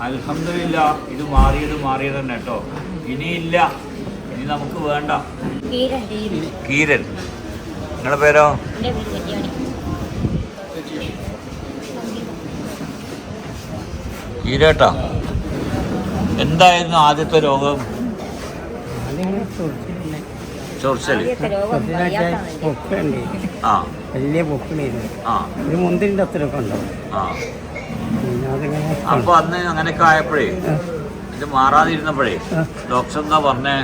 അൽഹംദുലില്ല ഇത് മാറിയത് മാറിയത് തന്നെ കേട്ടോ. ഇനിയില്ല ഇനി നമുക്ക് വേണ്ട. കീരൻ നിങ്ങളുടെ പേരോ? കീരേട്ടാ എന്തായിരുന്നു ആദ്യത്തെ രോഗം? ചൊറിച്ചൽ. ആ. വലിയ പൊക്കുണ്ടായിരുന്നു ആ. ഒരു മുന്തിരിന്റെ അത്രയൊക്കെ ഉണ്ടാവും ആ. അപ്പൊ അന്ന് അങ്ങനെയൊക്കെ ആയപ്പോഴേ ഇത് മാറാതിരുന്നപ്പോഴേ ഡോക്ടർ എന്താ പറഞ്ഞേ?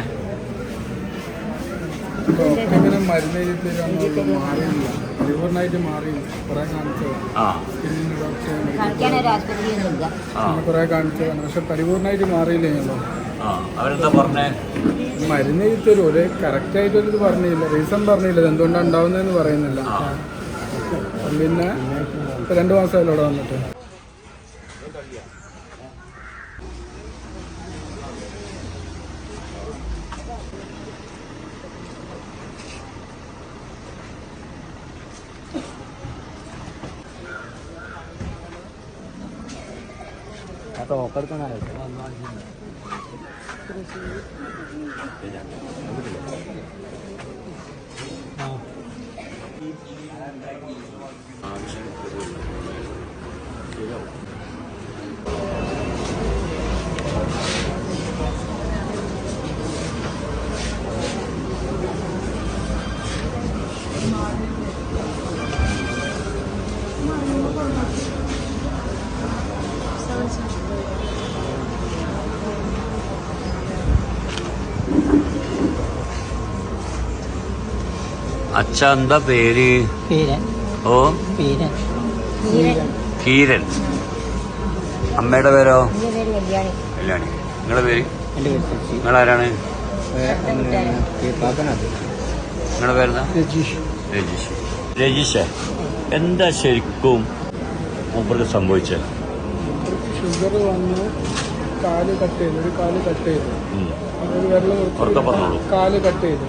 പരിപൂർണമായിട്ട് മാറിയില്ല അവരെന്താ പറഞ്ഞേ? മരുന്ന് എഴുതി തരും. ഒരു കറക്റ്റ് ആയിട്ട് ഒരു പറഞ്ഞില്ല. റീസൺ പറഞ്ഞില്ല. ഇത് എന്തുകൊണ്ടാണ് ഉണ്ടാവുന്നതെന്ന് പറയുന്നില്ല. പിന്നെ രണ്ട് മാസമല്ലോ അല്ലോടെ വന്നിട്ട്. तो करतो नाही हां അച്ഛ എന്താ പേര് ഓ? കീരൻ. അമ്മയുടെ പേരോ? കല്യാണി. നിങ്ങളെ നിങ്ങളുടെ പേര് നിങ്ങളാരാണ്? നിങ്ങളുടെ പേരെന്താ? രജീഷ്. രജീഷ്. രജീഷേ എന്താ ശരിക്കും മൂപ്പർക്ക് സംഭവിച്ചത്? ഷുഗർ വന്ന്. കാൽ കട്ട് ചെയ്തു ഒരു കാൽ കട്ട് ചെയ്തു. ഒരു വിരൽ കാൽ കട്ട് ചെയ്തു.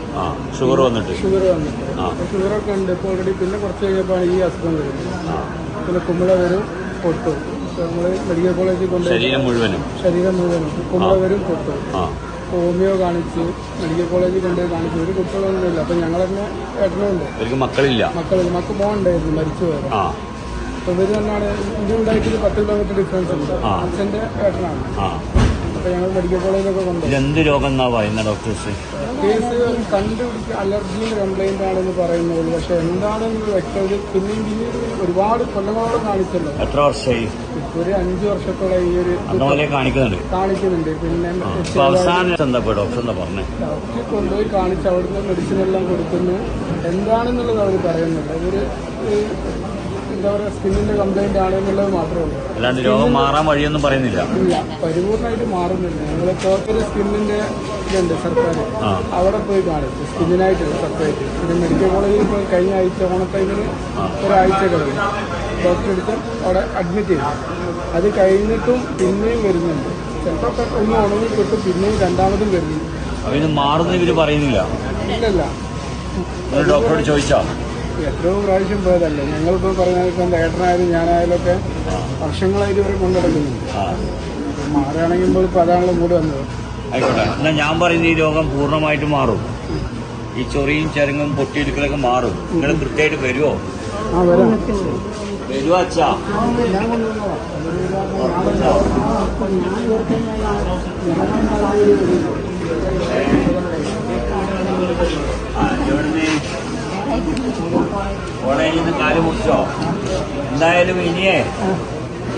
ഷുഗർ വന്നിട്ട്. ഷുഗർ വന്നിട്ട്. ആ. ഒക്കെ ഉണ്ട്. ഇപ്പോൾ ഓൾറെഡി പിന്നെ കുറച്ച് കഴിഞ്ഞപ്പോൾ ഈ അസുഖം വരുന്നത്. പിന്നെ കുമ്പള വരും പൊട്ടു. നമ്മൾ മെഡിക്കൽ കോളേജിൽ കൊണ്ട് ശരീരം മുഴുവനും. ശരീരം മുഴുവനും. കുമ്പള വരും പൊട്ടു. ഹോമിയോ കാണിച്ച് മെഡിക്കൽ കോളേജിൽ കൊണ്ട് കാണിച്ചു. ഒരു കുട്ടികളൊന്നുമില്ല. അപ്പം ഞങ്ങൾ തന്നെ ഏട്ടനുണ്ട് മക്കളില്ല. മക്കളില്ല. മക്കൾ മക്ക് മോണ്ടായിരുന്നു മരിച്ചു പോയത് തന്നെയാണ് ഒരു പത്ത് കിലോമീറ്റർ ഡിഫറൻസ് ഉണ്ട്. അച്ഛന്റെ ഏട്ടനാണ് ഞങ്ങൾ മെഡിക്കൽ കോളേജിലൊക്കെ കൊണ്ടുപോയി ഇതെന്ത് രോഗം എന്നാ പറയുന്ന ഡോക്ടേഴ്സ് കേസ് കണ്ടുപിടിച്ച് അലർജിയുടെ കംപ്ലൈന്റ് ആണെന്ന് പറയുന്നത് പക്ഷെ എന്താണെന്ന് വ്യക്തത പിന്നെയും പിന്നീട് ഒരുപാട് കൊല്ലങ്ങളോട് കാണിച്ചല്ലോ. എത്ര വർഷമായി ഒരു അഞ്ചു വർഷത്തോളം ഈ ഒരു കാണിക്കുന്നുണ്ട്. കാണിക്കുന്നുണ്ട്. പിന്നെ അവസാനം എന്താ ഡോക്ടർ എന്താ പറഞ്ഞേ? ഡോക്ടറെ കൊണ്ടുപോയി കാണിച്ച് അവിടുന്ന് മെഡിസിൻ എല്ലാം കൊടുക്കുന്നു. എന്താണെന്നുള്ളത് അവർ പറയുന്നില്ല ഇവർ ഈ എന്താ പറയുക സ്കിന്നിന്റെ കംപ്ലൈന്റ് ആണെന്നുള്ളത് മാത്രമേ ഉള്ളൂ. അല്ലാണ്ട് രോഗം മാറാൻ വഴിയൊന്നും പറയുന്നില്ല. ഇല്ല പരിപൂർണമായിട്ട് മാറുന്നില്ല. ഞങ്ങളിപ്പോ ഒരു സ്കിന്നിന്റെ ഇതുണ്ട് സർക്കാർ ആ. അവിടെ പോയി കാണിച്ചു സ്കിന്നിനായിട്ട് സെപ്പറേറ്റ് പിന്നെ മെഡിക്കൽ കോളേജിൽ പോയി കഴിഞ്ഞ ആഴ്ച ഓണത്തൈമിന് ഒരാഴ്ച കഴിഞ്ഞു. ഡോക്ടറെ അടുത്ത് അവിടെ അഡ്മിറ്റ് ചെയ്തു. അത് കഴിഞ്ഞിട്ടും പിന്നെയും വരുന്നുണ്ട്. ചിലപ്പോൾ ഒന്ന് ഉണങ്ങി കിട്ടും പിന്നെയും രണ്ടാമതും വരുന്നുണ്ട്. അപ്പൊ ഇത് മാറുന്ന ഇവർ പറയുന്നില്ല. ഇല്ലല്ല. നിങ്ങൾ ഡോക്ടറോട് ചോദിച്ചോ? എത്രയോ പ്രാവശ്യം പോയതല്ലേ? ഞങ്ങളിപ്പോൾ പറഞ്ഞാൽ ഇപ്പം ഏട്ടനായാലും ഞാനായാലും ഒക്കെ വർഷങ്ങളായിട്ട് ഇവരെ കൊണ്ടുനടക്കുന്നുണ്ട് ആ. മാറുകയാണെങ്കിൽ ഇപ്പോൾ അതാണല്ലോ കൂടെ വന്നത്. ആയിക്കോട്ടെ. എന്നാ ഞാൻ പറയുന്ന ഈ രോഗം പൂർണമായിട്ട് മാറും. ഈ ചൊറിയും ചരങ്ങും പൊട്ടിയെടുക്കലൊക്കെ മാറും. നിങ്ങൾ കൃത്യമായിട്ട് വരുമോ ആ വരാം. വരുമോ അച്ഛാ? ഞാൻ കൊണ്ടുവന്നോളാം ആ, ഇവിടുന്ന് കോളേജിൽ നിന്ന് കാൽ മുറിച്ചോ? എന്തായാലും ഇനിയേ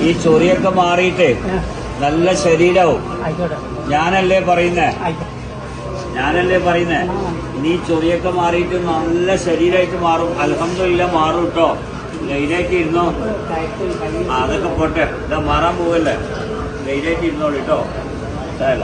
ഈ ചൊറിയൊക്കെ മാറിയിട്ട് നല്ല ശരീരവും. ഞാനല്ലേ പറയുന്നേ? ഞാനല്ലേ പറയുന്നേ? ഇനി ചൊറിയൊക്കെ മാറിയിട്ട് നല്ല ശരീരമായിട്ട് മാറും. അലഹമില്ല മാറും കേട്ടോ ലൈനായിട്ട് ഇരുന്നോ? അതൊക്കെ പോട്ടെ. ഇതാ മാറാൻ പോവല്ലേ? ലൈനായിട്ട് ഇരുന്നോളൂ കേട്ടോ ഇതല്ല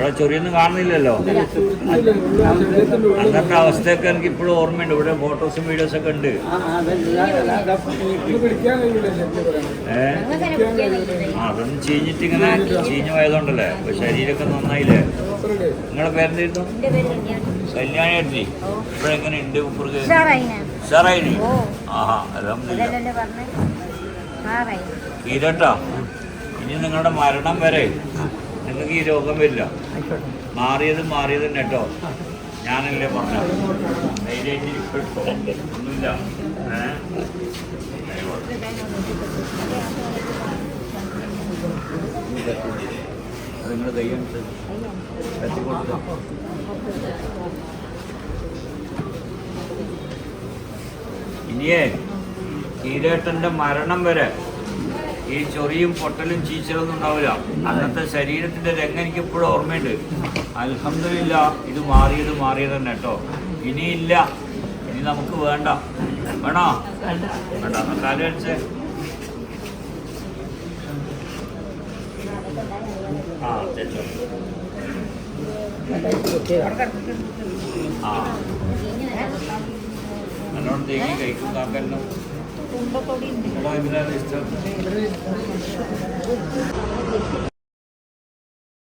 ഇവിടെ ചൊറിയൊന്നും കാണുന്നില്ലല്ലോ. അങ്ങനത്തെ അന്നത്തെ അവസ്ഥയൊക്കെ എനിക്ക് ഇപ്പോഴും ഓർമ്മയുണ്ട്. ഇവിടെ ഫോട്ടോസും വീഡിയോസും ഒക്കെ ഉണ്ട്. ഏഹ് അതൊന്നും ചീഞ്ഞിട്ട് ഇങ്ങനെ ചീഞ്ഞു പോയതുകൊണ്ടല്ലേ? അപ്പൊ ശരീരമൊക്കെ നന്നായില്ലേ? നിങ്ങളെ പേരെന്തായിരുന്നു? കല്യാണി ഓ ഇപ്പോഴെങ്ങനെ ഉണ്ട് സാറായിനി ഓ. ആഹാ അലഹമില്ല തീരട്ടാ ഇനി നിങ്ങളുടെ മരണം വരെ നിങ്ങൾക്ക് ഈ രോഗം വരില്ല. മാറിയത് മാറിയത് തന്നെ കേട്ടോ. ഞാനല്ലേ പറഞ്ഞ. ധൈര്യമായിട്ട് ഇപ്പോഴും ഒന്നുമില്ല. ഏഹ് അത് നിങ്ങൾ കൈ കാണിച്ച് എത്തി കൊടുക്കാം ഇനിയേ കീരേട്ടന്റെ മരണം വരെ ഈ ചൊറിയും പൊട്ടലും ചീച്ചലൊന്നും ഉണ്ടാവില്ല. അന്നത്തെ ശരീരത്തിന്റെ രംഗം എനിക്ക് ഇപ്പോഴും ഓർമ്മയുണ്ട്. അലഹമില്ല ഇത് മാറിയത് മാറിയത് തന്നെ കേട്ടോ. ഇനിയില്ല. ഇനി നമുക്ക് വേണ്ട. വേണോ? വേണ്ട. കാലം ആ ആ. നല്ലോണം തേങ്ങി കഴിക്കും കാക്കല്ലോ Kolay birer de istedim.